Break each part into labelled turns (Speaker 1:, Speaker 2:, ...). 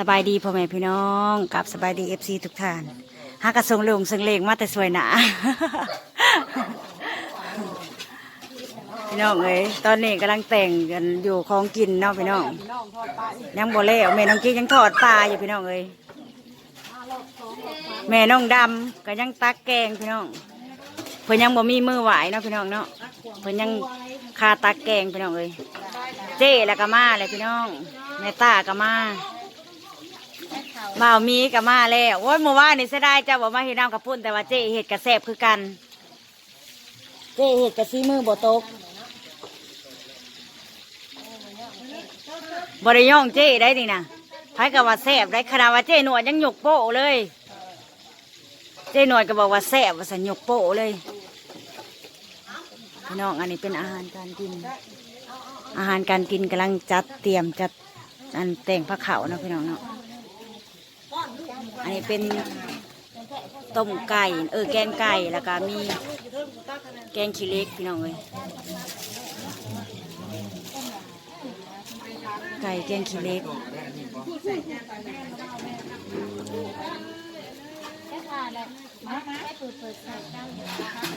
Speaker 1: สบายดีพ่อแม่พี่น้องกับสบายดีเอฟซีทุกท่านหากระทรงลงซึ่งเลงมาแต่สวยหนาพี่น้องเอ้ยตอนนี้กำลังแต่งกันอยู่ของกินเนาะพี่น้องยังบ่แล้วแม่น้องกิ๊กยังทอดปลาอยู่พี่น้องเอ้ยแม่น้องดำก็ยังตักแกงพี่น้องเพิ่นยังบ่มีมือไหวเนาะพี่น้องเนาะเพิ่นยังคาตักแกงพี่น้องเอ้ยเจ๊แล้วก็มาเลยพี่น้องแม่ตาก็มา บ่าวมีกับมาแล้วโอ้ยเมื่อวานนี่เสียดายเจ้าบอกมาเห็ดน้ำกับพุ่นแต่ว่าเจ๊เห็ดกระแสบคือกัน เจ๊เห็ดกระซีมือบ่ตกบริย่องเจ๊ได้นี่นะไผกับว่าแสบได้ขนาดว่าเจ๊หนวดยังหยกโป้เลย เจ๊หนวดก็บอกว่าแสบว่าสัญญกโป้เลยพี่น้องอันนี้เป็นอาหารการกิน อาหารการกินกำลังจัดเตรียมจัดอันแต่งพระเขาเนาะพี่น้องเนาะ อันนี้เป็นต้มไก่ เออแกงไก่แล้วก็มีแกงขี้เล็กพี่น้องเอ้ยไก่แกงขี้เล็ก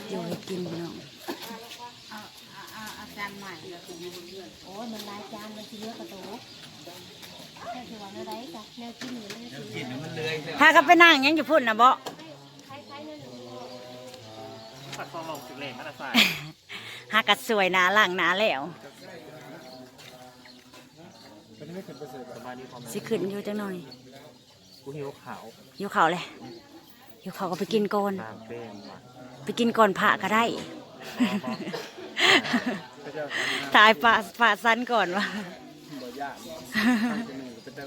Speaker 1: อยู่ให้กินพี่น้องจานใหม่
Speaker 2: โอ้ยมันหลายจานมันสิเยอะกระโตกแค่ ถือว่าอะไรจ้ะแนวกินอยู่เลยสิ
Speaker 1: ถ้าก็ไปนั่งยังอยู่พุ่นนะบ่
Speaker 3: ผัดฟองหลงสิเหล่มาตะสาย
Speaker 1: หากัดสวยหนาล่างหนาแล้ว
Speaker 3: สบายดีพร้อม
Speaker 1: สิขึ้นอยู่จังหน่อย
Speaker 3: กูหิวขาว
Speaker 1: หิวเขาวเลยหิวเขาวก็ไปกินก่อน
Speaker 3: น้ำเป้งหวาน
Speaker 1: ไปกินก่อนผ่าก็ได้ตายผ่าผ่าสั้นก่อนวะ
Speaker 3: ไ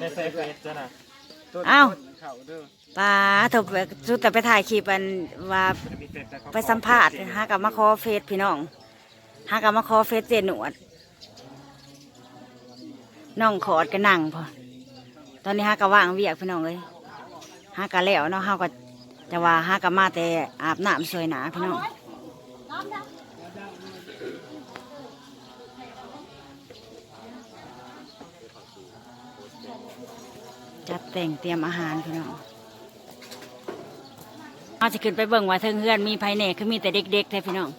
Speaker 3: ด้เซฟเฟสจ้ะนะ
Speaker 1: อ้าวปลาถูกสุดแต่ไปถ่ายคลิปอันว่า
Speaker 3: จะมีเฟสแต่เขา
Speaker 1: ไปสัมภาษณ์ฮากับมาคอเฟสพี่น้องฮากับมาคอเฟสเจหนวดน้องขอดก็นั่งพอตอนนี้ฮากับว่างเวียกพี่น้องเลยฮากับแล้วเนาะฮาก็จะว่าฮากับมาแต่อาบน้ำสวยหนาพี่น้อง จัดแต่งเตรียมอาหารพี่น้องเอาจะขึ้นไปเบิ่งว่าเทิงเฮือนมีภายในคือมีแต่เด็กๆแท้พี่น้อง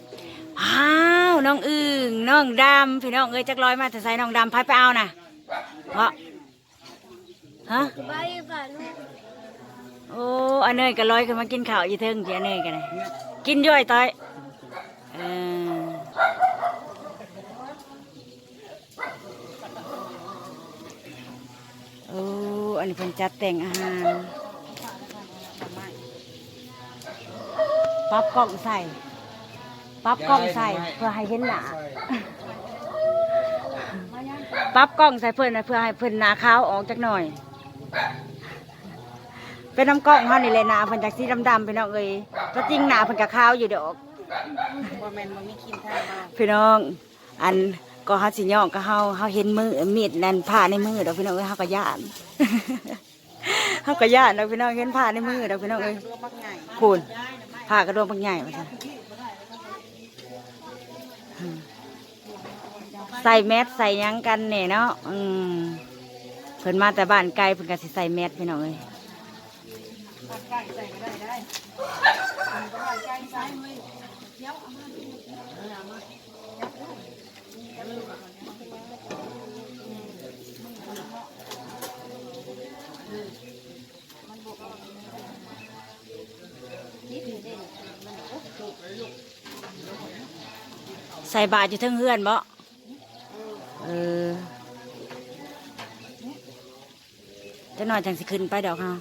Speaker 1: อ้าวน้องอึ่งน้องดำพี่น้องเอ้ยจักร้อยมาแต่ใส่น้องดำพายไปเอาน่ะเพราะฮะโอ้อันเนยก็ร้อยขึ้นมากินข้าวอยู่เทิงเจียเนยกันเลยกินย่อยต้อยเออโอ้อันนี้เป็นจัดแต่งอาหารปั๊บกล้องใส่ปั๊บกล้องใส่เพื่อให้เห็นหน้าปั๊บกล้องใส่เพื่อนน่ะเพื่อให้เพื่อนหน้าขาวออกจากหน่อย เป็นน้ำกล้องเขานี่เลยหนาเพิ่นจากสีดำๆพี่น้องเอ้ยก็จริงหนาเพิ่นกับขาวอยู่ดอกพี่น้อง อัน ก็เฮาสิย่องก็เฮาเฮาเห็นมือมีดนั่นผ้าในมือดอกพี่น้องเอ้ยเฮาก็ย่านเฮาก็ย่านดอกพี่น้องเห็นผ้าในมือดอกพี่น้องเอ้ยคุณผ้ากระดวงปักใหญ่มาจ้ะอืมใส่แมสใส่ยังกันเนี่ยเนาะอืมเพิ่นมาแต่บ้านไกลเพิ่นก็สิใส่แมสพี่น้องเอ้ยใส่
Speaker 4: ก็ได้ได้
Speaker 1: ใส่บาตรอยู่ทั้งเฮือนบ่เออจะหน่อยจังสิขึ้นไปดอกเฮา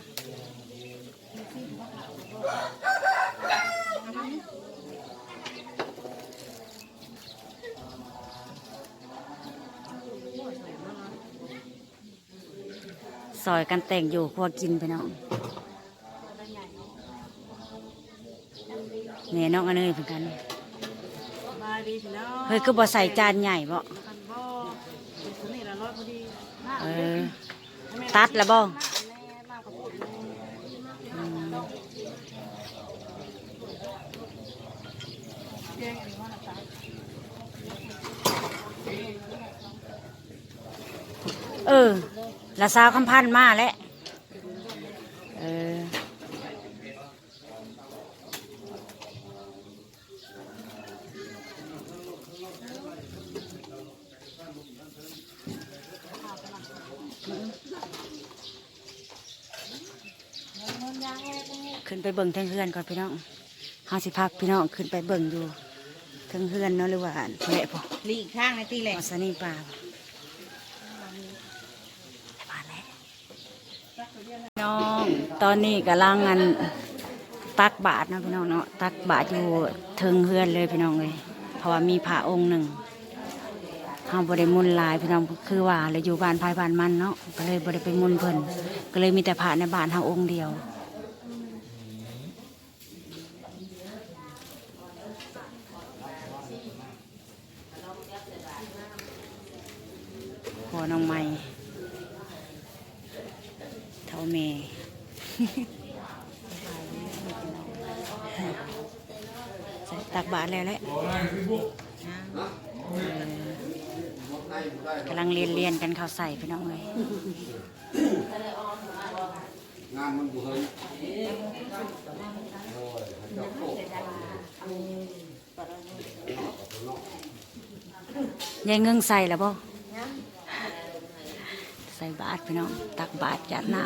Speaker 1: ซอยกันแต่งอยู่ครัวกินไปน้องแม่น้องอันเนยเหมือนกัน
Speaker 4: มาดีพี่น้อง
Speaker 1: เฮ้ยคือบ่ใส่จานใหญ่บ่
Speaker 4: คันบ่เป็นนี่ละร้อยพอดี
Speaker 1: เออตัดแล้วบ่
Speaker 4: แม่มากกว่าผม
Speaker 1: อืม
Speaker 4: แกงอันนี้ว่าน้ำตาล
Speaker 1: เออ ละสาวคำพันธ์มาแล้วเออขึ้นไปเบิ่งเทางเฮือนก่อนพี่น้องเฮาสิพักพี่น้องขึ้นไปเบิ่งอยู่เทางเฮือนเนาะหรือว่าอันแหละพอ
Speaker 4: ลีกข้างในตีแหล
Speaker 1: มอสนี่ปลาปลาแล้ว น้องตอนนี้กำลังงานตักบาทนะพี่น้องเนาะตักบาทอยู่เทิงเฮือนเลยพี่น้องเลยเพราะว่ามีพระองค์หนึ่งเฮาบ่ได้มุนลายพี่น้องคือว่าเลยอยู่บ้านภายบ้านมันเนาะก็เลยบ่ได้ไปมุนเพิ่นก็เลยมีแต่พระในบ้านเฮาองค์เดียวพอน้องใหม่ เท่าเมใส่ตักบาทแล้วแหละกำลังเรียนเรียนกันเขาใส่พี่น้องเลย
Speaker 5: งานมันบุเฮย
Speaker 1: ยายเงึงใส่แล้วบ่ใส่บาทพี่น้อง ตักบาทจัดน้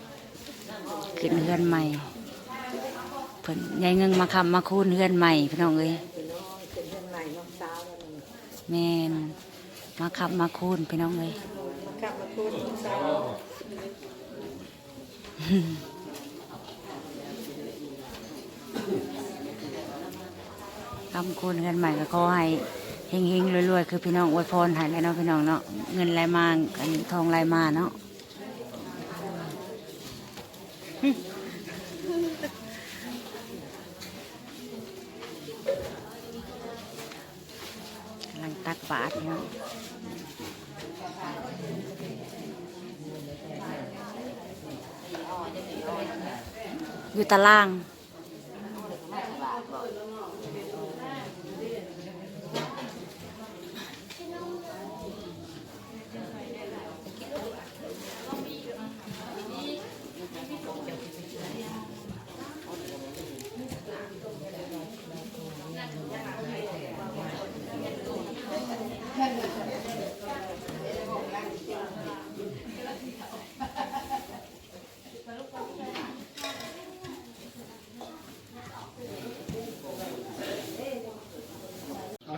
Speaker 1: ำขึ้นเฮือนใหม่เพิ่นยายเงึงมาคำมาคูนเฮือนใหม่พี่น้องเอ้ยแม่นมาขับมาคูนพี่น้องเอ้ย
Speaker 4: คำ
Speaker 1: คูนเฮือนใหม่ก็ขอให้ เฮงๆรวยๆ คือพี่น้องอวยพรให้แล้วเนาะพี่น้องเนาะเงินไหลมาอันนี้ทองไหลมาเนาะกำลังตักบาตรพี่น้องอยู่ตาราง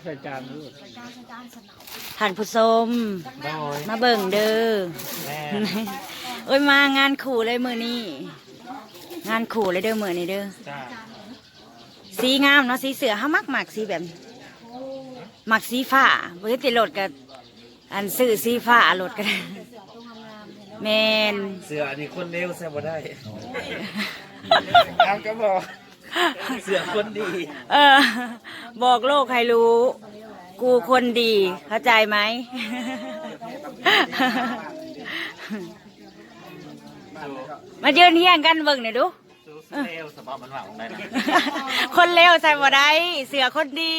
Speaker 3: ใส่จานลูก
Speaker 1: ท่านผู้ชม
Speaker 3: โดย
Speaker 1: มาเบิ่งเด้อ
Speaker 3: แม่
Speaker 1: โอ้ยมางานขู่เลยมือนี้งานขู่เลยเด้อมือนี้เด้อ
Speaker 3: จ้า
Speaker 1: สีงามเนาะสีเสือห้ามักหมักสีแบบหมักสีฟ้าเว้ยติโหลดกับอันซื้อสีฟ้าโหลดกันแมน
Speaker 3: เสืออันนี้คนเร็วแซ่บบ่ได้ เอาก็บอก เสือคนดี
Speaker 1: เออ บอกโลกให้รู้ กูคนดี เข้าใจไหม มายืนเฮียงกันเบิ่งหน่อยดู
Speaker 3: สู้เร็วสบายมันหวังได้นะ
Speaker 1: คนเลวใส่บ่ได้เสือคนดี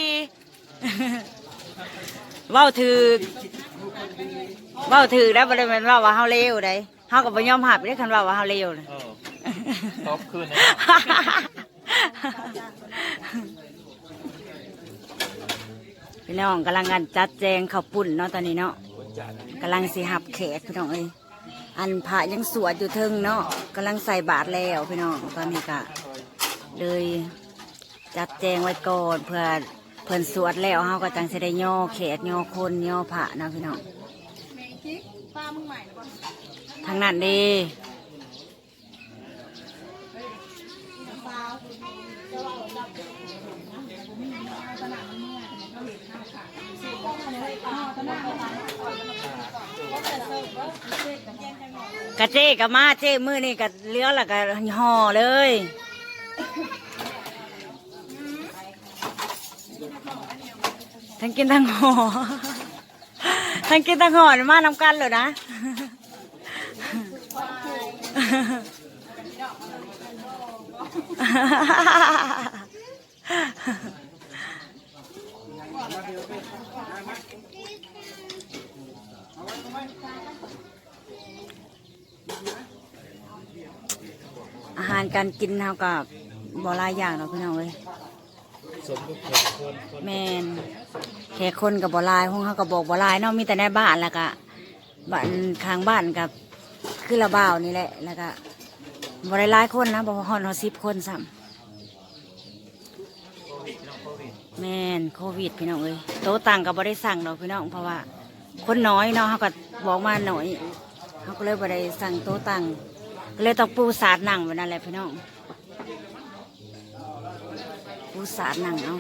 Speaker 1: เว้าถือเว้าถือได้บ่ได้แม่นว่าว่าเฮาเลวได้เฮาก็บ่ยอมหับได้คันว่าว่าเฮาเลวน่ะ
Speaker 3: เออตบคืนนะ
Speaker 1: พี่น้องกำลังกันจัดแจงข้าวปุ้นเนาะตอนนี้เนาะกำลังสิหับแขกพี่น้องเอ้ยอันพระยังสวดอยู่เทิงเนาะกำลังใส่บาตรแล้วพี่น้องตอนนี้ก็เลยจัดแจงไว้ก่อนเพื่อเพิ่นสวดแล้วเฮาก็จังสิได้ย่อแขกย่อคนย่อพระเนาะพี่น้องทางนั้นเดี กะเจกะมาเจมือนี่กะเลี้ยวละกะห่อเลย ทั้งกินทั้งห่อทั้งกินทั้งห่อนี่มานำกันเลยนะ อาหารการกินเรากับบอลายอย่างเราพี่น้องเลย
Speaker 3: สมกัแน
Speaker 1: แมนแขกคนกับบอลายห้องเขากับบอกบลายนอกมีแต่ในบ้านแล้วก็บ้านข้างบ้านกับคือระบ่าวนี่แหละแล้วก็ บ่ได้หลายคนนะบ่ฮอดเฮา10คนซ้ำ
Speaker 3: โคน้องโควิด
Speaker 1: แมนโควิดพี่น้องเอ้ยโต๊ะต่างก็บ่ได้สั่งดอกพี่น้องเพราะว่า คนน้อยเนาะเฮาก็บอกมาหน่อยเฮาก็เลยบ่ได้สั่งโต๊ะต่างก็เลยต้องปูสาดนั่งไว้นั่นแหละพี่น้องปูสาดนั่งเอา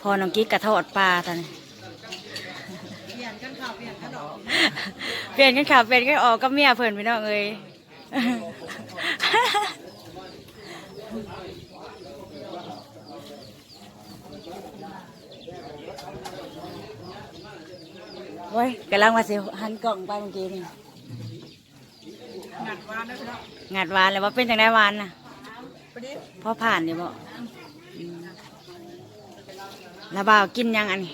Speaker 1: พอน้องกิ๊กกระทอดปลาตอนนี้
Speaker 4: เปลี่ยนกันข่าวเปลี่ยนกันออก
Speaker 1: เปลี่ยนกันขับเปลี่ยนกันออกก็เมียเพิ่นพี่น้องเอ้ยโอ้ยกำลังมาสิหันกล่องไปเมื่อกี้นี่
Speaker 4: หนักวานนะพี่น้อง
Speaker 1: งัดหวานเลยว่าเป็นจังได้หวานน่ะ
Speaker 4: พอดี
Speaker 1: พอผ่านนี่บ่อืมแล้วบ่าวกินยังอันนี้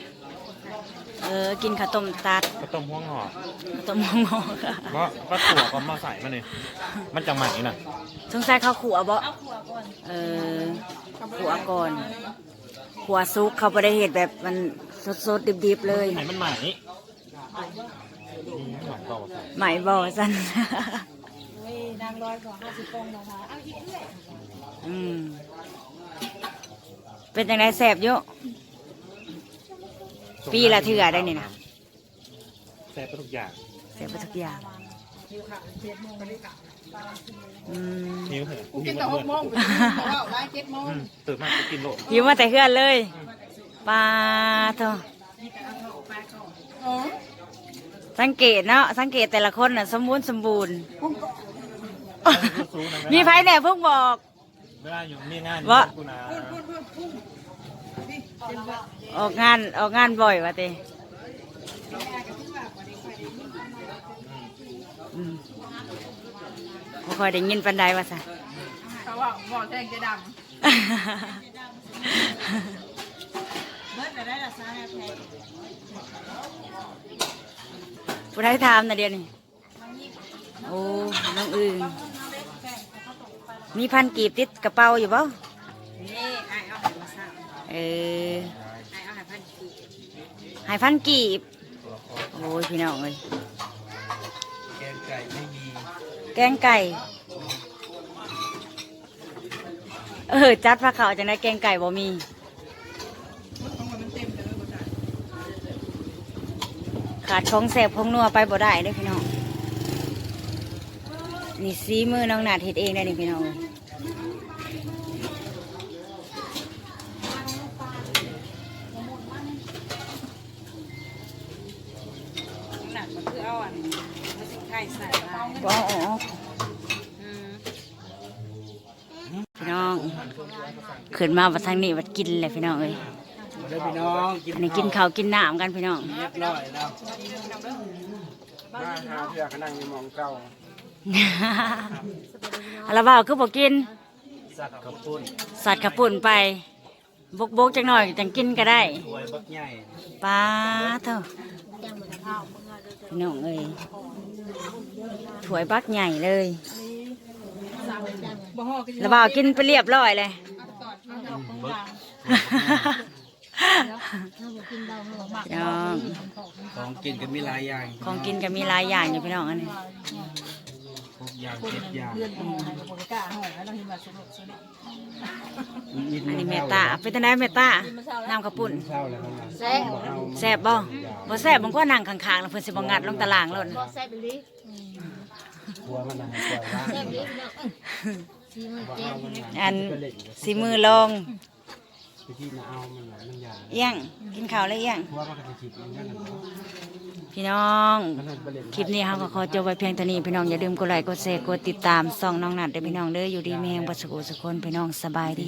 Speaker 1: เออ กินข้าวต้มตัด
Speaker 3: ก็ต้มห่วงหอ
Speaker 1: ข้าวต้มงงๆค่ะ
Speaker 3: เพราะก็ถั่วก็มาใส่มาเนี่ยมันจะใหม่น่ะ
Speaker 1: สงสัยข้าวขัวบ่เออขัวก่อนขัวซุกเขาบ่ได้เห็ดแบบมันสดๆดิบๆเลย
Speaker 3: ไหนมันใหม่อืมหอมเก่าใส่
Speaker 1: ไหมบ่สัน
Speaker 4: เฮ้ยนางร้อยกว่าห้าสิบกองนะคะเอาอีกเรื่อย
Speaker 1: อืมเป็นจังไดแสบอยู่ ปีละเทื่อได้นี่นะ
Speaker 3: แซ่บไปทุกอย่าง
Speaker 1: แสบไปทุกอย่าง
Speaker 4: คิวค่ะเจ็ดโมงไปเลยค่ะ
Speaker 1: อืม
Speaker 3: นิ้วเหรอ
Speaker 4: กูกินแต่หกโมงไปบอกว่าได้เจ็ดโมง
Speaker 3: อืมตื่นมาก็กินโลด
Speaker 1: หิวมาแต่เฮือนเลยปลาเถอะ
Speaker 4: อ๋อ
Speaker 1: สังเกตเนาะสังเกตแต่ละคนน่ะสมบูรณ์สมบูรณ์
Speaker 3: สู้ๆนะ
Speaker 1: มีไผแหน่เพิ่งบอก
Speaker 3: เวลาอยู่นี่งาน
Speaker 1: วะ
Speaker 3: กูนะ
Speaker 4: พูดพูดพูดนี่เจ็ดโมง
Speaker 1: ออกงานออกงานบ่อยวะเตอืมบ่ค่อยได้ยินปันใดว่าซะ
Speaker 4: เขาว่าบอกแทงจะดำเบิร์ดได้ละซาแพง
Speaker 1: ผู้ใดถามนะเดียวนี่โอ้น้องอึงมีพันกีบติดกระเป๋าอยู่บ่
Speaker 4: นี่ไอ้เอาให้มาสร้าง
Speaker 1: เออ
Speaker 4: ไอ้เอาให้พันกี่
Speaker 1: หายพันกีบ โอ้ยพี่น้องเลย
Speaker 3: แกงไก่ไม่มี
Speaker 1: แกงไก่ เออ จัดพระเขาวจังได้แกงไก่บ่มี
Speaker 4: ต้องมันเต็มเลยหมดอะ
Speaker 1: ขาดของแสบของนัวไปบ่ได้เด้อพี่น้อง นี่ซีมือน้องนาดเฮ็ดเองได้นี่พี่น้อง
Speaker 4: หนักมันคือเอาอัน มันสิไข่ใส่มา
Speaker 1: บ่เอาออก
Speaker 4: อืม
Speaker 1: พี่น้องขึ้นมาวัดทางนี้วัดกินเลยพี่น้องเอ้ย
Speaker 5: เดี๋ยวพี่น้องกิน
Speaker 1: อันนี้กินข้าวกินน้ำกันพี่น้อง
Speaker 5: เรียบร้อยแล้วมาหาเพื่อก็นั่งอยู่หมองเก่า
Speaker 1: อะไรบ่าวคือบอกกิน
Speaker 5: สัตว์กระปุ้น
Speaker 1: สัตว์กระปุ่นไปบกบกๆจังหน่อยจังกินก็ได้
Speaker 5: ถวยบักใหญ่
Speaker 1: ปลาเถอะพี่ น้องเอ้ยถวยบักใหญ่เลย
Speaker 4: บ่ฮอก็จะ
Speaker 1: แล้วบ่าวกินไปเรียบร้อยเลยพี่น้อง
Speaker 5: ของกินก็มีหลายอย่าง
Speaker 1: ของกินก็มีหลายอย่างอยู่พี่น้องอันนี้
Speaker 5: ห กอย่างเจ็ดอย่าง
Speaker 4: เลื่อนบ่ให้บ่กล้าห่อแล้วเราเห็นว่าสนุกสนุก
Speaker 1: อันนี้เมตตาเป็นตังไดเมตตาน้ำกระปุ่น
Speaker 5: เศร้าแล้วครับ
Speaker 2: แซ่บ
Speaker 5: เอา
Speaker 1: แซ่บบ่บ่แซ่บบางก็นั่งข้างๆแล้วเพิ่นสิบ่งัดลงตารางโลด
Speaker 2: บ่แซ่บอีหลี
Speaker 5: หัวมันนะปล่อยว่าง
Speaker 2: แซ่บอีหลีพี่น้องซีมือแก้ม
Speaker 1: อันสีมือลง
Speaker 5: ไปที่มาเอามันน่ะมันยา
Speaker 1: เอี้ยงกินข้าวแล้วเอี้ยง
Speaker 5: หัวมันก็จะฉีดมันนั่นน่ะ
Speaker 1: พี่น้องคลิปนี้เราก็ขอจบไว้เพียงเท่านี้พี่น้องอย่าลืมกดไลค์กดแชร์กดติดตามส่องน้องนัดเด้อพี่น้องเด้ออยู่ดีมีแหงบัสกุสุคนพี่น้องสบายดี